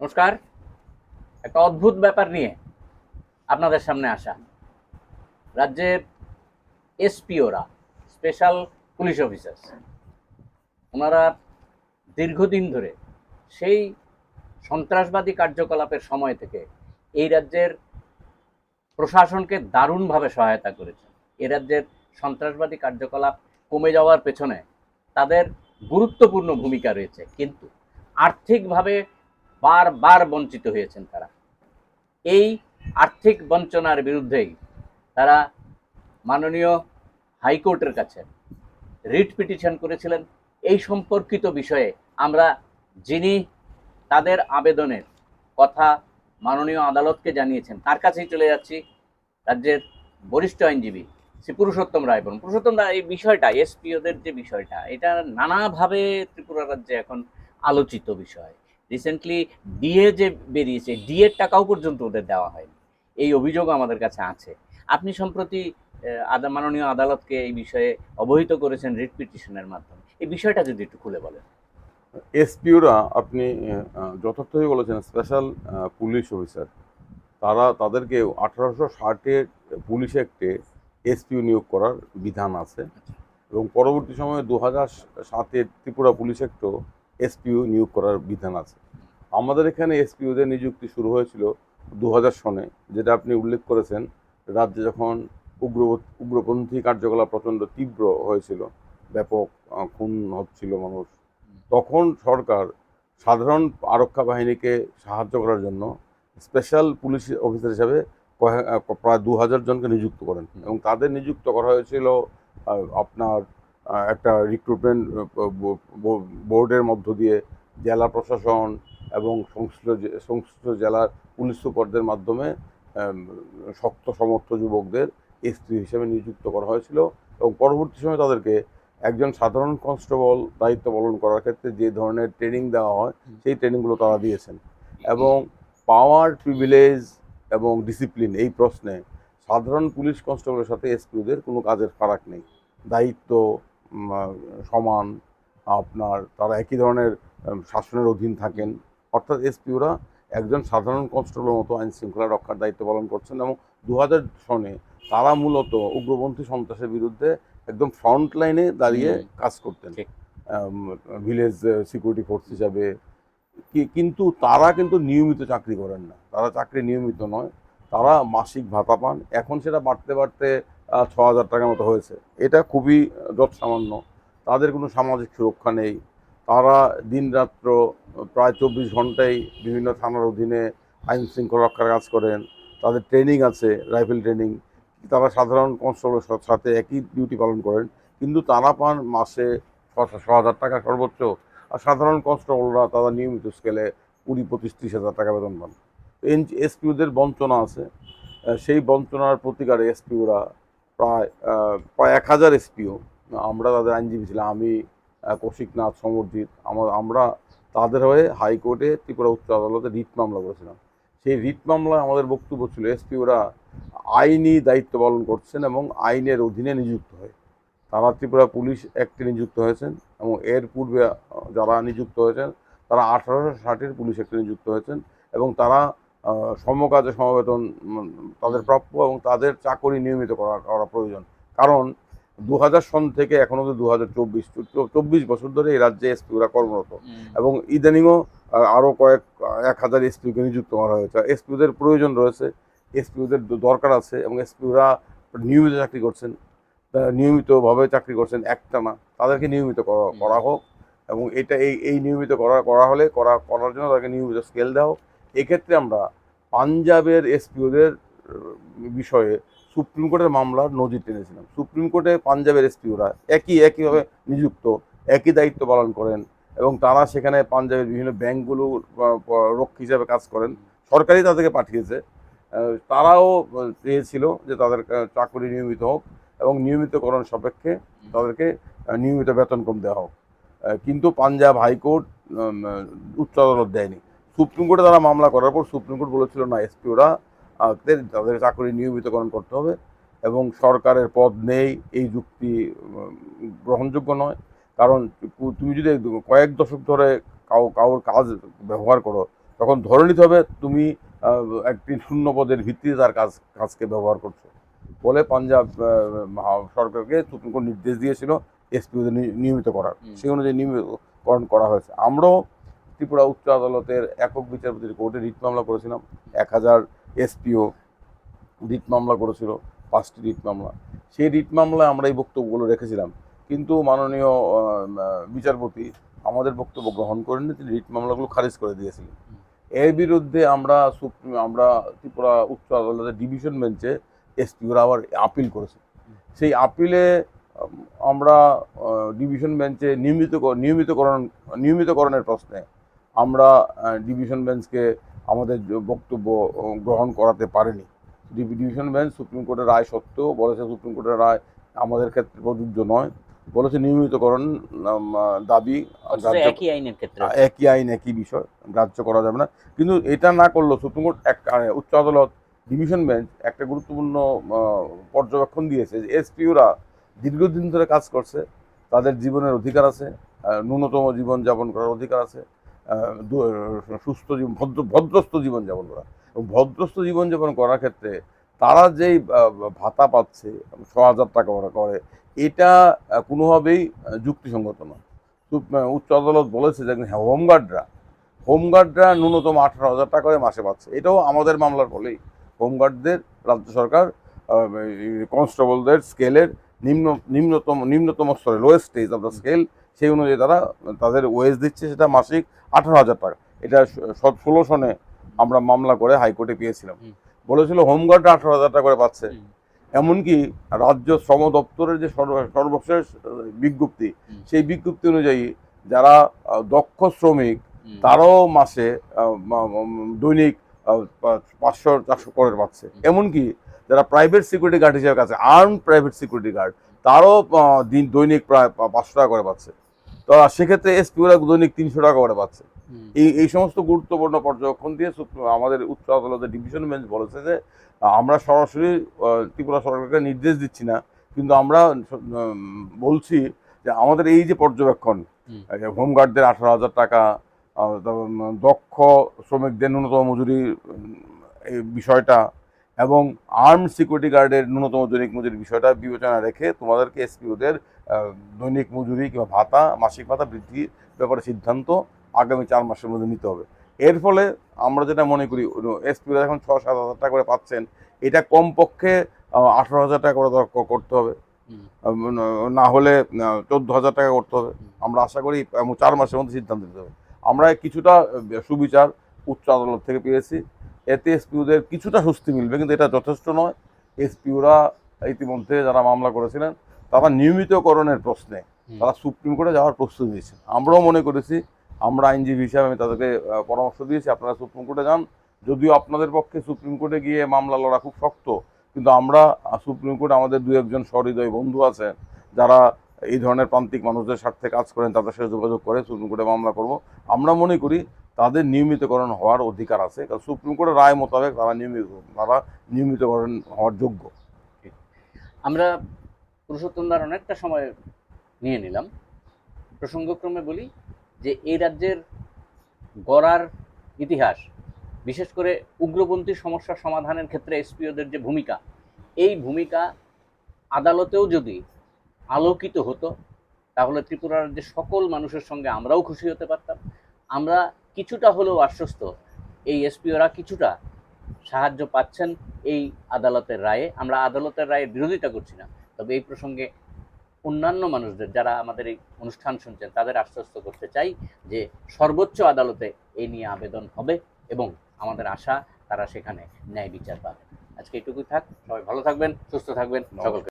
নমস্কার। একটা অদ্ভুত ব্যাপার নিয়ে আপনাদের সামনে আসা। রাজ্যের এসপিওরা, স্পেশাল পুলিশ অফিসার্স, ওনারা দীর্ঘদিন ধরে সেই সন্ত্রাসবাদী কার্যকলাপের সময় থেকে এই রাজ্যের প্রশাসনকে দারুণভাবে সহায়তা করেছেন। এ রাজ্যের সন্ত্রাসবাদী কার্যকলাপ কমে যাওয়ার পেছনে তাদের গুরুত্বপূর্ণ ভূমিকা রয়েছে। কিন্তু আর্থিকভাবে বারবার বঞ্চিত হয়েছেন তারা। এই আর্থিক বঞ্চনার বিরুদ্ধেই তারা মাননীয় হাইকোর্টের কাছে রিট পিটিশন করেছিলেন। এই সম্পর্কিত বিষয়ে আমরা যিনি তাদের আবেদনের কথা মাননীয় আদালতকে জানিয়েছেন, তার কাছেই চলে যাচ্ছি। রাজ্যের বরিষ্ঠ আইনজীবী শ্রী পুরুষোত্তম রায় বলুন। পুরুষোত্তম রায় এই বিষয়টা, এসপিওদের যে বিষয়টা, এটা নানাভাবে ত্রিপুরা রাজ্যে এখন আলোচিত বিষয়। রিসেন্টলি ডিএ যে বেরিয়েছে ডিএর টাকাও পর্যন্ত ওদের দেওয়া হয়নি। এই অভিযোগ আমাদের কাছে আছে। আপনি সম্প্রতি আদা মাননীয় আদালতকে এই বিষয়ে অবহিত করেছেন রিট পিটিশনের মাধ্যমে। এই বিষয়টা যদি একটু খুলে বলেন। এসপিওরা আপনি যথার্থই বলেছেন স্পেশাল পুলিশ অফিসার তারা তাদেরকে আঠারোশো ষাটের পুলিশ অ্যাক্টে এসপিও নিয়োগ করার বিধান আছে। এবং পরবর্তী সময়ে দু হাজার সাতের ত্রিপুরা পুলিশ অ্যাক্টও এসপিও নিয়োগ করার বিধান আছে। আমাদের এখানে এসপিওদের নিযুক্তি শুরু হয়েছিল দু হাজার সনে যেটা আপনি উল্লেখ করেছেন রাজ্যে যখন উগ্র উগ্রপন্থী কার্যকলাপ প্রচণ্ড তীব্র হয়েছিল ব্যাপক খুন হচ্ছিল মানুষ তখন সরকার সাধারণ আরক্ষা বাহিনীকে সাহায্য করার জন্য স্পেশাল পুলিশ অফিসার হিসাবে প্রায় দু হাজার জনকে নিযুক্ত করেন। এবং তাদের নিযুক্ত করা হয়েছিল আপনার একটা রিক্রুটমেন্ট বোর্ডের মধ্য দিয়ে জেলা প্রশাসন এবং সংশ্লিষ্ট সংশ্লিষ্ট জেলার পুলিশ সুপারদের মাধ্যমে শক্ত সমর্থ যুবকদের এসপি হিসেবে নিযুক্ত করা হয়েছিল এবং পরবর্তী সময়ে তাদেরকে একজন সাধারণ কনস্টেবল দায়িত্ব পালন করার ক্ষেত্রে যে ধরনের ট্রেনিং দেওয়া হয়, সেই ট্রেনিংগুলো তারা দিয়েছেন। এবং পাওয়ার প্রিভিলেজ এবং ডিসিপ্লিন এই প্রশ্নে সাধারণ পুলিশ কনস্টেবলের সাথে এসপিওদের কোনো কাজের ফারাক নেই। দায়িত্ব সমান আপনার তারা একই ধরনের শাসনের অধীন থাকেন। অর্থাৎ এসপিওরা একজন সাধারণ কনস্টেবলের মতো আইন শৃঙ্খলা রক্ষার দায়িত্ব পালন করছেন এবং দু হাজার সনে তারা মূলত উগ্রপন্থী সন্ত্রাসের বিরুদ্ধে একদম ফ্রন্ট লাইনে দাঁড়িয়ে কাজ করতেন। ভিলেজ সিকিউরিটি ফোর্স হিসাবে। কিন্তু তারা কিন্তু নিয়মিত চাকরি করেন না। তারা চাকরি নিয়মিত নয়। তারা মাসিক ভাতা পান। এখন সেটা বাড়তে বাড়তে ছ হাজার টাকার মতো হয়েছে। এটা খুবই যৎ সামান্য তাদের কোনো সামাজিক সুরক্ষা নেই। তারা দিনরাত্র প্রায় চব্বিশ ঘন্টাই বিভিন্ন থানার অধীনে আইন শৃঙ্খলা রক্ষার কাজ করেন। তাদের ট্রেনিং আছে, রাইফেল ট্রেনিং। তারা সাধারণ কনস্টেবলের সাথে একই ডিউটি পালন করেন। কিন্তু তারা পান মাসে ছ হাজার টাকা সর্বোচ্চ। আর সাধারণ কনস্টেবলরা তারা নিয়মিত স্কেলে কুড়ি, পঁচিশ, ত্রিশ হাজার টাকা বেতন পান। এসপিওদের বঞ্চনা আছে। সেই বঞ্চনার প্রতিকারে এসপিওরা প্রায় প্রায় এক হাজার এসপিও আমরা তাদের আইনজীবী ছিলাম। আমি কৌশিকনাথ, সমরজিৎ আমার আমরা তাদের হয়ে হাইকোর্টে ত্রিপুরা উচ্চ আদালতে রিট মামলা করেছিলাম। সেই রিট মামলায় আমাদের বক্তব্য ছিল, এসপিওরা আইনি দায়িত্ব পালন করছেন এবং আইনের অধীনে নিযুক্ত হয়। তারা ত্রিপুরা পুলিশ অ্যাক্টে নিযুক্ত হয়েছেন এবং এর পূর্বে যারা নিযুক্ত হয়েছেন, তারা আঠারোশো ষাটের পুলিশ অ্যাক্টে নিযুক্ত হয়েছেন এবং তারা সমকাজে সমবেতন তাদের প্রাপ্য এবং তাদের চাকরি নিয়মিত করা করা প্রয়োজন। কারণ দু হাজার সন থেকে এখনও তো দু হাজার চব্বিশ চব্বিশ বছর ধরে এই রাজ্যে এসপিওরা কর্মরত। এবং ইদানিংও আরও কয়েক এক হাজার এসপিকে নিযুক্ত করা হয়েছে। এসপিওদের প্রয়োজন রয়েছে এসপিওদের দরকার আছে এবং এসপিওরা নিয়মিত চাকরি করছেন নিয়মিতভাবে চাকরি করছেন একটা না তাদেরকে নিয়মিত। করা হোক এবং এটা এই এই নিয়মিত করা করা হলে করা করার জন্য তাদেরকে নিয়মিত স্কেল দেওয়া হোক। এক্ষেত্রে আমরা পাঞ্জাবের এসপিওদের বিষয়ে সুপ্রিম কোর্টের মামলার নজির টেনেছিলাম। সুপ্রিম কোর্টে পাঞ্জাবের এসপিওরা একই, একইভাবে নিযুক্ত, একই দায়িত্ব পালন করেন এবং তারা সেখানে পাঞ্জাবের বিভিন্ন ব্যাংকগুলো রক্ষী হিসাবে কাজ করেন। সরকারই তাদেরকে পাঠিয়েছে। তারাও চেয়েছিল যে তাদের চাকরি নিয়মিত হোক এবং নিয়মিতকরণ সাপেক্ষে তাদেরকে নিয়মিত বেতনক্রম দেওয়া হোক। কিন্তু পাঞ্জাব হাইকোর্ট উচ্চ আদালত দেয়নি। সুপ্রিম কোর্টে তারা মামলা করার পর সুপ্রিম কোর্ট বলেছিল না এসপিওরা তাদের চাকরি নিয়মিতকরণ করতে হবে এবং সরকারের পদ নেই এই যুক্তি গ্রহণযোগ্য নয়। কারণ তুমি যদি কয়েক দশক ধরে কাউ কাউর কাজ ব্যবহার করো তখন ধরে নিতে হবে তুমি একটি শূন্য পদের ভিত্তিতে তার কাজ কাজকে ব্যবহার করছ। বলে পাঞ্জাব সরকারকে সুপ্রিম কোর্ট নির্দেশ দিয়েছিল এসপিওদের নিয়মিত করার। সেই অনুযায়ী নিয়মিতকরণ করা হয়েছে। আমরাও ত্রিপুরা উচ্চ আদালতের একক বিচারপতির কোর্টে রিট মামলা করেছিলাম। এক হাজার এসপিও রিট মামলা করেছিল, পাঁচটি রিট মামলা। সেই রিট মামলায় আমরা এই বক্তব্যগুলো রেখেছিলাম। কিন্তু মাননীয় বিচারপতি আমাদের বক্তব্য গ্রহণ করেননি, তিনি রিট মামলাগুলো খারিজ করে দিয়েছিলেন। এর বিরুদ্ধে আমরা সুপ্রিম, আমরা ত্রিপুরা উচ্চ আদালতের ডিভিশন বেঞ্চে এসপিওরা আবার আপিল করেছে। সেই আপিলে আমরা ডিভিশন বেঞ্চে নিয়মিত, নিয়মিতকরণ, নিয়মিতকরণের প্রশ্নে আমরা ডিভিশন বেঞ্চকে আমাদের বক্তব্য গ্রহণ করাতে পারেনি। ডিভিশন বেঞ্চ সুপ্রিম কোর্টের রায় সত্ত্বেও বলেছে সুপ্রিম কোর্টের রায় আমাদের ক্ষেত্রে প্রযোজ্য নয়। বলেছে নিয়মিতকরণ দাবি একই আইনের ক্ষেত্রে। একই আইন একই বিষয় গ্রাহ্য করা যাবে না। কিন্তু এটা না করলেও সুপ্রিম কোর্ট এক উচ্চ আদালত ডিভিশন বেঞ্চ একটা গুরুত্বপূর্ণ পর্যবেক্ষণ দিয়েছে যে এসপিওরা দীর্ঘদিন ধরে কাজ করছে তাদের জীবনের অধিকার আছে ন্যূনতম জীবন যাপন করার অধিকার আছে সুস্থ জীবন, ভদ্র ভদ্রস্থ জীবন যাপন করা। এবং ভদ্রস্থ জীবন যাপন করার ক্ষেত্রে তারা যেই ভাতা পাচ্ছে, ছ হাজার টাকা ওরা করে, এটা কোনোভাবেই যুক্তিসঙ্গত নয়। উচ্চ আদালত বলেছে যে হোমগার্ডরা হোমগার্ডরা ন্যূনতম আঠারো হাজার টাকা করে মাসে পাচ্ছে। এটাও আমাদের মামলার ফলেই। হোমগার্ডদের, রাজ্য সরকার কনস্টেবলদের স্কেলের নিম্ন নিম্নতম নিম্নতম স্তরে lowest stage of the scale সেই অনুযায়ী তারা তাদের ওয়েজ দিচ্ছে সেটা মাসিক আঠারো হাজার টাকা। এটা ষোলো সনে আমরা মামলা করে হাইকোর্টে পেয়েছিলাম। বলেছিল হোমগার্ডরা আঠারো হাজার টাকা করে পাচ্ছে। এমনকি রাজ্য শ্রম দপ্তরের যে সর্ব- সর্বশেষ বিজ্ঞপ্তি সেই বিজ্ঞপ্তি অনুযায়ী যারা দক্ষ শ্রমিক। তারাও মাসে দৈনিক পাঁচশো চারশো করে পাচ্ছে। এমনকি যারা প্রাইভেট সিকিউরিটি গার্ড হিসেবে কাছে আর্ম প্রাইভেট সিকিউরিটি গার্ড তারও দিন দৈনিক প্রায় পাঁচশো টাকা করে পাচ্ছে। তো সেক্ষেত্রে এসপিওরা দৈনিক তিনশো টাকা করে পাচ্ছে এই এই সমস্ত গুরুত্বপূর্ণ পর্যবেক্ষণ দিয়ে আমাদের উচ্চ আদালতের ডিভিশন বেঞ্চ বলেছে যে আমরা সরাসরি ত্রিপুরা সরকারকে নির্দেশ দিচ্ছি না কিন্তু আমরা বলছি যে আমাদের এই যে পর্যবেক্ষণ হুম। হোমগার্ডদের আঠারো হাজার টাকা দক্ষ শ্রমিকদের ন্যূনতম মজুরি এই বিষয়টা এবং আর্ম সিকিউরিটি গার্ডের ন্যূনতম দৈনিক মজুরির বিষয়টা বিবেচনা রেখে তোমাদেরকে এসপিওদের দৈনিক মজুরি কিংবা ভাতা মাসিক ভাতা বৃদ্ধির ব্যাপারে সিদ্ধান্ত আগামী চার মাসের মধ্যে নিতে হবে। এর ফলে আমরা যেটা মনে করি এসপিওরা এখন ছ সাত হাজার টাকা করে পাচ্ছেন এটা কমপক্ষে আঠারো হাজার টাকা করে করতে হবে। না হলে চোদ্দ হাজার টাকা করতে হবে। আমরা আশা করি চার মাসের মধ্যে সিদ্ধান্ত নিতে হবে। আমরা কিছুটা সুবিচার উচ্চ আদালত থেকে পেয়েছি। এতে এসপিউদের কিছুটা স্বস্তি মিলবে কিন্তু এটা যথেষ্ট নয়। এসপিউরা ইতিমধ্যে যারা মামলা করেছিলেন তারা নিয়মিতকরণের প্রশ্নে তারা সুপ্রিম কোর্টে যাওয়ার প্রস্তুতি নিয়েছেন। আমরাও মনে করেছি আমরা আইনজীবী হিসাবে আমি তাদেরকে পরামর্শ দিয়েছি আপনারা সুপ্রিম কোর্টে যান। যদিও আপনাদের পক্ষে সুপ্রিম কোর্টে গিয়ে মামলা লড়া খুব শক্ত কিন্তু আমরা সুপ্রিম কোর্টে আমাদের দু একজন সহৃদয় বন্ধু আছে যারা এই ধরনের প্রান্তিক মানুষদের স্বার্থে কাজ করেন তাদের সাথে যোগাযোগ করে সুপ্রিম কোর্টে মামলা করব। আমরা মনে করি তাদের নিয়মিতকরণ হওয়ার অধিকার আছে। কারণ সুপ্রিম কোর্টের রায় মোতাবেক তারা নিয়মিত, তারা নিয়মিতকরণ হওয়ার যোগ্য। আমরা পুরুষোত্তম দার অনেকটা সময় নিয়ে নিলাম। প্রসঙ্গক্রমে বলি যে এই রাজ্যের গড়ার ইতিহাস, বিশেষ করে উগ্রপন্থী সমস্যা সমাধানের ক্ষেত্রে এসপিওদের যে ভূমিকা, এই ভূমিকা আদালতেও যদি আলোকিত হতো, তাহলে ত্রিপুরা রাজ্যের সকল মানুষের সঙ্গে আমরাও খুশি হতে পারতাম। আমরা কিছুটা হলেও আশ্বস্ত। এই এসপিওরা কিছুটা সাহায্য পাচ্ছেন এই আদালতের রায়ে। আমরা আদালতের রায়ের বিরোধিতা করছি না। তবে এই প্রসঙ্গে অন্যান্য মানুষদের যারা আমাদের এই অনুষ্ঠান শুনছেন তাদের আশ্বস্ত করতে চাই যে সর্বোচ্চ আদালতে এই নিয়ে আবেদন হবে এবং আমাদের আশা তারা সেখানে ন্যায় বিচার পাবে। আজকে এটুকুই থাক। সবাই ভালো থাকবেন সুস্থ থাকবেন। সকলকে